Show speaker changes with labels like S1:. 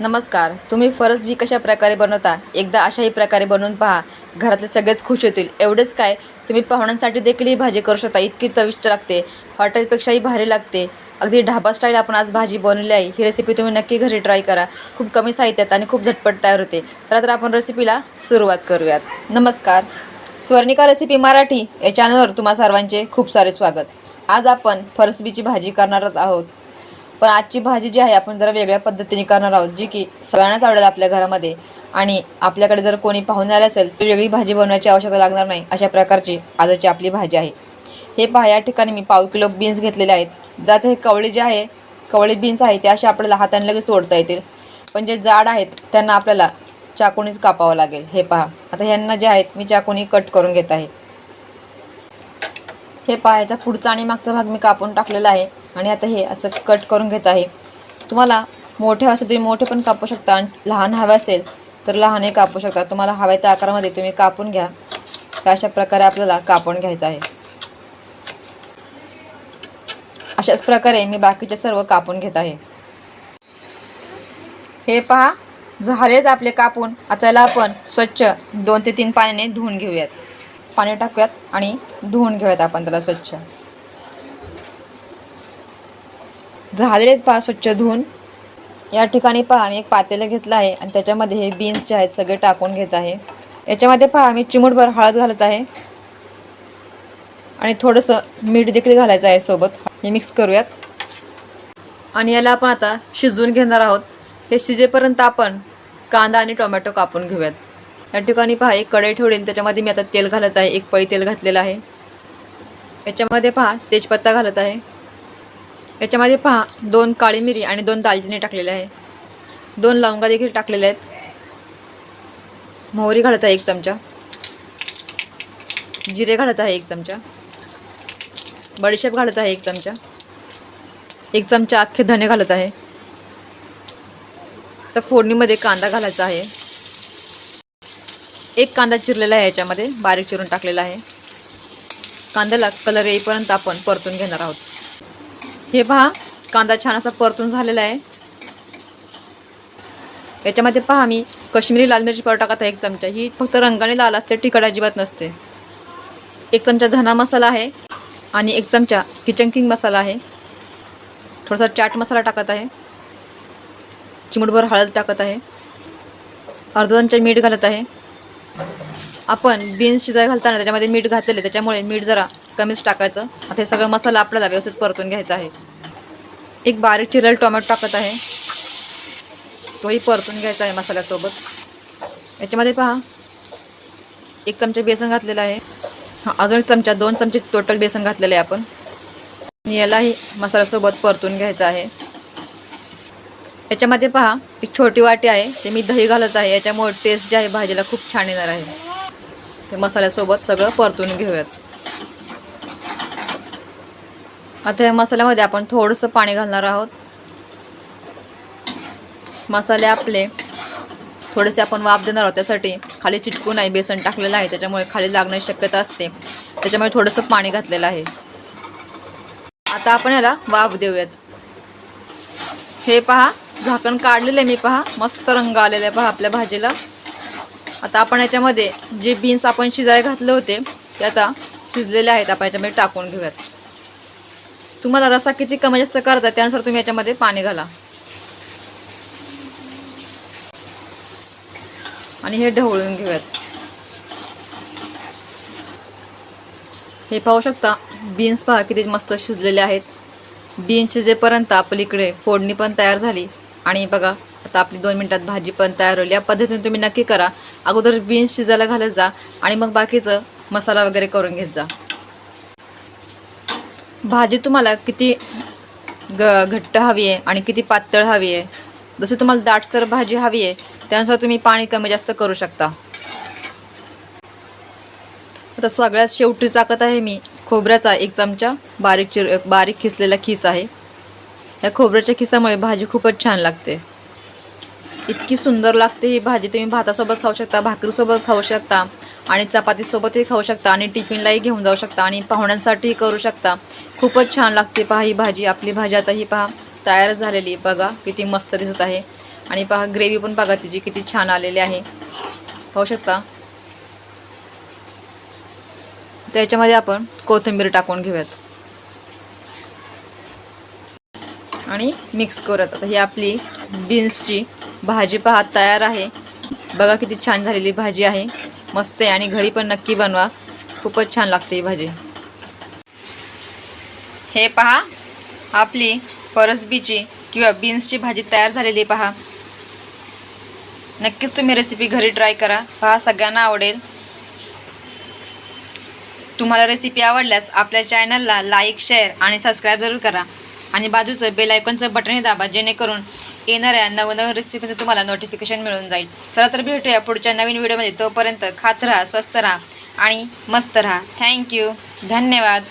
S1: नमस्कार. तुम्ही फरसबी कशा प्रकारे बनवता? एकदा अशाही प्रकारे बनवून पहा. घरातले सगळेच खुश होतील. एवढेच काय? तुम्ही पाहुण्यांसाठी देखील ही भाजी करू शकता. इतकी चविष्ट लागते. हॉटेलपेक्षाही भारी लागते. अगदी ढाबा स्टाईल आपण आज भाजी बनवली आहे. ही रेसिपी तुम्ही नक्की घरी ट्राय करा. खूप कमी साहित्यात आणि खूप झटपट तयार होते. चला तर आपण रेसिपीला सुरुवात करूयात. नमस्कार. स्वर्णिका रेसिपी मराठी. या चॅनलवर तुम्हा सर्वांचे खूप सारे स्वागत. आज आपण फरसबीची भाजी करणार आहोत. पण आजची भाजी जी आहे आपण जरा वेगळ्या पद्धतीने करणार आहोत जी की सगळ्यांनाच आवडेल आपल्या घरामध्ये. आणि आपल्याकडे जर कोणी पाहुणे आले असेल तर वेगळी भाजी बनवायची आवश्यकता लागणार नाही अशा प्रकारची आजची आपली भाजी आहे. हे पहा या ठिकाणी मी पाव किलो बीन्स घेतलेले आहेत. ज्याचं हे कवळी जे आहे कवळी बीन्स आहे ते असे आपल्याला हाताने लगेच तोडता येतील. पण जे जाड आहेत त्यांना आपल्याला चाकूनीच कापावं लागेल. हे पहा आता ह्यांना जे आहेत मी चाकूनी कट करून घेत आहे. हे पाहायचा पुढचा आणि मागचा भाग मी कापून टाकलेला आहे. आणि आता हे असं कट करून घेत आहे. तुम्हाला मोठे असेल तुम्ही मोठे पण कापू शकता. आणि लहान हवे असेल तर लहानही कापू शकता. तुम्हाला हव्या त्या आकारामध्ये तुम्ही कापून घ्या. अशा प्रकारे आपल्याला कापून घ्यायचं आहे. अशाच प्रकारे मी बाकीचे सर्व कापून घेत आहे. हे पहा झालेत आपले कापून. आता याला आपण स्वच्छ दोन ते तीन पाण्याने धुवून घेऊयात. पाणी टाकूयात आणि धुवून घेऊयात आपण त्याला स्वच्छ. झालेले आहेत पहा स्वच्छ धुवून. या ठिकाणी पहा मी एक पातेलं घेतलं आहे आणि त्याच्यामध्ये हे बीन्स जे आहेत सगळे टाकून घेत आहे. याच्यामध्ये पहा मी चिमूटभर हळद घालत आहे. आणि थोडंसं मीठ देखील घालायचं आहे सोबत. हे मिक्स करूयात. आणि याला आपण आता शिजवून घेणार आहोत. हे शिजेपर्यंत आपण कांदा आणि टोमॅटो कापून घेऊयात. या ठिकाणी पहा एक कढई ठेवली त्याच्यामध्ये मी आता तेल घालत आहे. एक पळी तेल घातलेलं आहे. याच्यामध्ये पहा तेजपत्ता घालत आहे. याच्यामध्ये पहा दोन काळी मिरी आणि दोन दालचिनी टाकलेले आहे. दोन लवंगा देखील टाकलेले आहेत. मोहरी घालत आहे एक चमचा. जिरे घालत आहे एक चमचा. बडीशेप घालत आहे एक चमचा. एक चमचा अख्खे धने घालत आहे. तर फोडणीमध्ये कांदा घालायचा आहे. एक कांदा चिरलेला आहे याच्यामध्ये बारीक चिरून टाकलेला आहे. कांद्याला कलर येईपर्यंत आपण परतून घेणार आहोत. हे पहा कांदा छान असा परतून झालेला आहे. याच्यामध्ये पहा मी कश्मीरी लाल मिरची पावडर टाकत आहे एक चमचा. ही फक्त रंगाने लाल असते तिखट अजिबात नसते. एक चमचा धना मसाला आहे आणि एक चमचा किचन किंग मसाला आहे. थोडासा चाट मसाला टाकत आहे. चिमूटभर हळद टाकत आहे. अर्धा चमचा मीठ घालत आहे. आपण बीन्स शिजाय घालताना त्याच्यामध्ये मीठ घातलेले त्याच्यामुळे मीठ जरा कमीच टाकायचं. आता हे सगळं मसाला आपल्याला व्यवस्थित परतून घ्यायचा आहे. एक बारीक चिरल टोमॅटो टाकत आहे. तोही परतून घ्यायचा आहे मसाल्यासोबत. याच्यामध्ये पहा. एक चमचा बेसन घातलेला आहे. हां अजून एक चमचा दोन चमचे टोटल बेसन घातलेले आहे आपण. आणि यालाही मसाल्यासोबत परतून घ्यायचं आहे. याच्यामध्ये पहा एक छोटी वाटी आहे ते मी दही घालत आहे. याच्यामुळे टेस्ट जे आहे भाजीला खूप छान येणार आहे. ते मसाल्यासोबत सगळं परतून घेऊयात. आता या मसाल्यामध्ये आपण थोडंसं पाणी घालणार आहोत. मसाले आपले थोडेसे आपण वाफ देणार आहोत. त्यासाठी खाली चिटकून आहे बेसन टाकलेलं आहे. त्याच्यामुळे खाली लागण्याची शक्यता असते. त्याच्यामुळे थोडंसं पाणी घातलेलं आहे. आता आपण याला वाफ देऊयात. हे पहा झाकण काढलेलं आहे मी पहा. मस्त रंग आलेला आहे पहा आपल्या भाजीला. आता आपण याच्यामध्ये जे बीन्स आपण शिजायला घातले होते ते आता शिजलेले आहेत. आपण याच्यामध्ये टाकून घेऊयात. तुम्हाला रसा किती कमी जास्त करता त्यानुसार तुम्ही याच्यामध्ये पाणी घाला. आणि हे ढवळून घेऊयात. हे पाहू शकता बीन्स पहा किती मस्त शिजलेले आहेत. बीन्स शिजेपर्यंत आपली इकडे फोडणी पण तयार झाली. आणि बघा आता आपली दोन मिनटात भाजी पण तयार होईल. या पद्धतीने तुम्ही नक्की करा. अगोदर बीन्स शिजायला घालत जा आणि मग बाकीचं मसाला वगैरे करून घेत जा. भाजी तुम्हाला किती ग घट्ट हवी आहे आणि किती पातळ हवी आहे. जसं तुम्हाला दाटसर भाजी हवी आहे त्यानुसार तुम्ही पाणी कमी जास्त करू शकता. आता सगळ्यात शेवटी चाकत आहे मी. खोबऱ्याचा एक चमचा बारीक चिर बारीक खिसलेला खीस आहे. या खोबऱ्याच्या खिसामुळे भाजी खूपच छान लागते. इतकी सुंदर लागते ही भाजी. तुम्ही भातासोबत खाऊ शकता भाकरीसोबत खाऊ शकता आणि चपातीसोबतही खाऊ शकता आणि टिफिनलाही घेऊन जाऊ शकता आणि पाहुण्यांसाठीही करू शकता. खूपच छान लागते पहा ही भाजी. आपली भाजी आता ही पहा तयार झालेली बघा किती मस्त दिसत आहे. आणि पहा ग्रेव्ही पण बघा तिची किती छान आलेली आहे. पाहू शकता. त्याच्यामध्ये आपण कोथिंबीर टाकून घेऊयात. आणि मिक्स करत. आता ही आपली बीन्सची भाजी पहा तयार आहे. बघा किती छान झालेली भाजी आहे. मस्त आहे आणि घरी पण नक्की बनवा. खूपच छान लागते ही भाजी. हे पहा आपली परसबीची किंवा बीन्सची भाजी तयार झालेली पहा. नक्कीच तुम्ही रेसिपी घरी ट्राय करा. पहा सगळ्यांना आवडेल. तुम्हाला रेसिपी आवडल्यास आपल्या चॅनलला लाईक शेअर आणि सबस्क्राईब जरूर करा. आणि बाजूचं बेल आयकॉनचं बटनही दाबा जेणेकरून येणाऱ्या नवनवीन रेसिपीचं तुम्हाला नोटिफिकेशन मिळून जाईल. चला तर भेटूया पुढच्या नवीन व्हिडिओमध्ये तोपर्यंत खात राहा स्वस्त राहा आणि मस्त राहा. थँक्यू धन्यवाद.